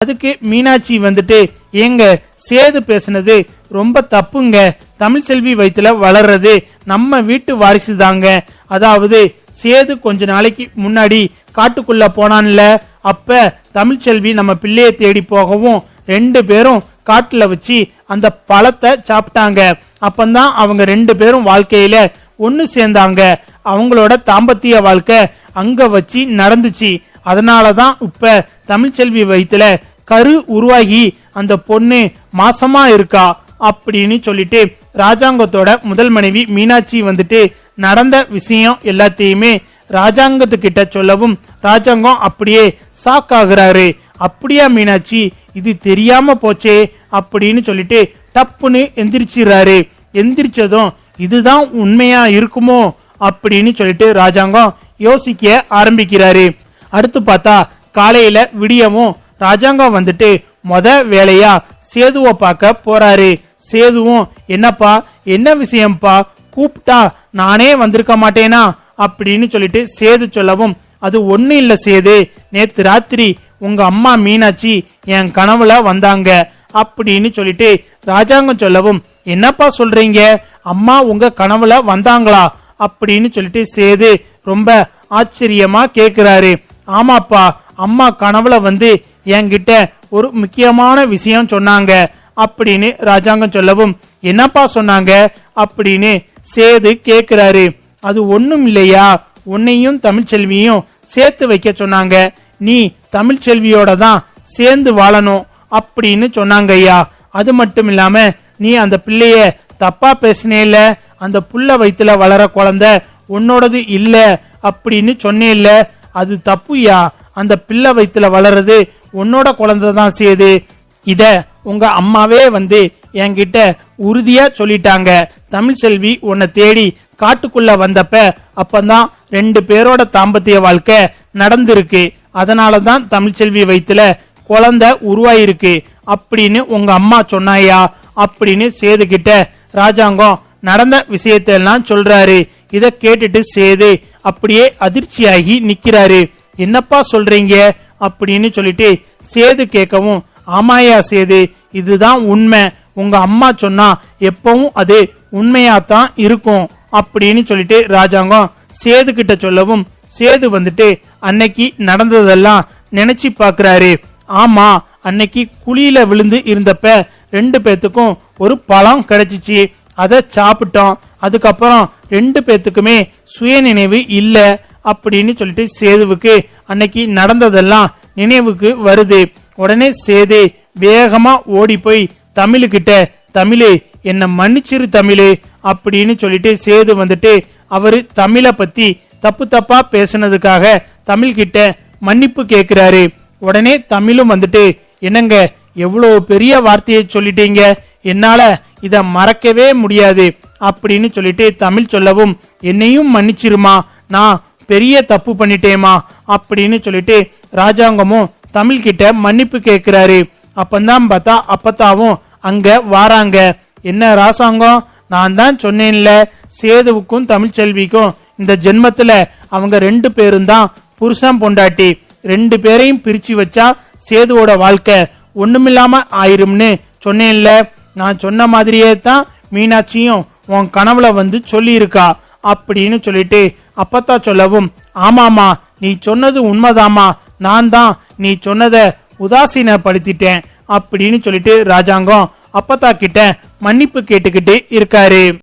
அதுக்கு மீனாட்சி வந்துட்டு ஏங்க சேது பேசுனது ரொம்ப தப்புங்க. தமிழ் செல்வி வயிற்றுல வளர்றது நம்ம வீட்டு வாரிசு தாங்க அதாவது சேது கொஞ்ச நாளைக்கு முன்னாடி காட்டுக்குள்ள போனான்ல அப்ப தமிழ்ச்செல்வி நம்ம பிள்ளைய தேடி போகவும் ரெண்டு பேரும் காட்டுல வச்சு அந்த பழத்தை சாப்பிட்டாங்க. அப்பந்தான் அவங்க ரெண்டு பேரும் வாழ்க்கையில ஒன்னு சேர்ந்தாங்க. அவங்களோட தாம்பத்திய வாழ்க்கை அங்க வச்சு நடந்துச்சு. அதனாலதான் இப்ப தமிழ்ச்செல்வி வயிற்றுல கரு உருவாகி அந்த பொண்ணு மாசமா இருக்கா அப்படின்னு சொல்லிட்டு ராஜாங்கத்தோட முதல் மனைவி மீனாட்சி வந்துட்டு நடந்த விஷயம் எல்லாத்தையுமே ராஜாங்கத்துக்கிட்ட சொல்லவும் ராஜாங்கம் அப்படியே சாக்காகிறாரு ஆகுறாரு. அப்படியா மீனாட்சி இது தெரியாம போச்சே அப்படின்னு சொல்லிட்டு டப்புன்னு எந்திரிச்சிடுறாரு. எந்திரிச்சதும் இதுதான் உண்மையா இருக்குமோ அப்படின்னு சொல்லிட்டு ராஜாங்கம் யோசிக்க ஆரம்பிக்கிறாரு. அடுத்து பார்த்தா காலையில விடியவும் ராஜாங்கம் வந்துட்டு மொத வேலையா சேதுவை பார்க்க போறாரு. சேதுவும் என்னப்பா என்ன விஷயம்ப்பா? கூப்பிட்டா நானே வந்திருக்க மாட்டேனா? அப்படின்னு சொல்லிட்டு சேது சொல்லவும் அது ஒண்ணு இல்ல சேது. நேத்து ராத்திரி உங்க அம்மா மீனாட்சி என் கனவுல வந்தாங்க. அப்படின்னு சொல்லிட்டு ராஜாங்கம் சொல்லவும் என்னப்பா சொல்றீங்க? அம்மா உங்க கனவுல வந்தாங்களா? அப்படின்னு சொல்லிட்டு சேது ரொம்ப ஆச்சரியமா கேக்குறாரு. ஆமாப்பா அம்மா கனவுல வந்து என்கிட்ட ஒரு முக்கியமான விஷயம் சொன்னாங்க அப்படின்னு ராஜாங்கம் சொல்லவும் என்னப்பா சொன்னாங்க? அப்படின்னு சேது கேக்குறாரு. அது ஒண்ணும் இல்லையா? உன்னையும் தமிழ்ச்செல்வியும் சேர்த்து வைக்க சொன்னாங்க. நீ தமிழ்ச்செல்வியோட தான் சேர்ந்து வாழணும் அப்படின்னு சொன்னாங்க ஐயா. அது மட்டும் இல்லாம நீ அந்த பிள்ளைய தப்பா பேசினேல அந்த புள்ள வயிற்றுல வளர குழந்தை உன்னோடது இல்ல அப்படின்னு சொன்னேல்ல. அது தப்புயா அந்த பிள்ளை வயிற்றுல வளர்றது உன்னோட குழந்தை தான் சேது. இத உங்க அம்மாவே வந்து என்கிட்ட உறுதியா சொல்லிட்டாங்க. தமிழ்செல்வி உன்னை தேடி காட்டுக்குள்ள வந்தப்ப அப்பதான் ரெண்டு பேரோட தாம்பத்திய வாழ்க்கை நடந்திருக்கு. அதனாலதான் தமிழ்செல்வி வயிற்றுல குழந்தை உருவாயிருக்கு. அப்படின்னு உங்க அம்மா சொன்னாயா? அப்படின்னு சேது கிட்ட ராஜாங்கம் நடந்த விஷயத்தெல்லாம் சொல்றாரு. இத கேட்டுட்டு சேது அப்படியே அதிர்ச்சியாகி நிக்கிறாரு. என்னப்பா சொல்றீங்க? அப்படின்னு சொல்லிட்டு சேது கேட்கவும் ஆமாயா சேது இதுதான் உண்மை. உங்க அம்மா சொன்னா எப்பவும் அது உண்மையாத்தான் இருக்கும் அப்படின்னு சொல்லிட்டு ராஜாங்கம் சேது கிட்ட சொல்லவும் சேது வந்துட்டு அன்னைக்கு நடந்ததெல்லாம் நினைச்சு பாக்குறாரு. ஆமா அன்னைக்கு குழியில விழுந்து இருந்தப்ப ரெண்டு பேத்துக்கும் ஒரு பழம் கிடைச்சிச்சு. அதை சாப்பிட்டோம். அதுக்கப்புறம் ரெண்டு பேத்துக்குமே சுயநினைவு இல்லை. அப்படின்னு சொல்லிட்டு சேதுவுக்கு அன்னைக்கு நடந்ததெல்லாம் நினைவுக்கு வருது. உடனே சேது வேகமா ஓடி போய் தமிழுகிட்ட தமிழே என்ன மன்னிச்சிரு தமிழே அப்படின்னு சொல்லிட்டு சேது வந்துட்டு அவரு தமிழை பத்தி தப்பு தப்பா பேசுனதுக்காக தமிழ்கிட்ட மன்னிப்பு கேக்குறாரு. உடனே தமிழும் வந்துட்டு என்னங்க எவ்வளவு பெரிய வார்த்தையை சொல்லிட்டீங்க? என்னால இத மறக்கவே முடியாது அப்படின்னு சொல்லிட்டு தமிழ் சொல்லவும் என்னையும் மன்னிச்சிருமா? நான் பெரிய தப்பு பண்ணிட்டேமா அப்படின்னு சொல்லிட்டு ராஜாங்கமும் தமிழ் கிட்ட மன்னிப்பு கேக்குறாரு அப்பந்தான் பார்த்தா அப்பத்தாவும் அங்க வாராங்க. என்ன ராசாங்கம்? நான் தான் சொன்னேன்ல சேதுவுக்கும் தமிழ்ச்செல்விக்கும் இந்த ஜென்மத்துல அவங்க ரெண்டு பேரும் தான் புருஷன் பொண்டாட்டி. ரெண்டு பேரையும் பிரிச்சு வச்சா சேதுவோட வாழ்க்கை ஒண்ணுமில்லாம ஆயிரும்னு சொன்னேன்ல. நான் சொன்ன மாதிரியே தான் மீனாட்சியும் உன் கனவுல வந்து சொல்லியிருக்கா. அப்படின்னு சொல்லிட்டு அப்பத்தா சொல்லவும் ஆமாமா நீ சொன்னது உண்மைதாமா நான் தான் நீ சொன்னத உதாசீனப்படுத்திட்டேன் அப்படின்னு சொல்லிட்டு ராஜாங்கம் அப்பத்தா கிட்ட மன்னிப்பு கேட்டுக்கிட்டு இருக்காரு.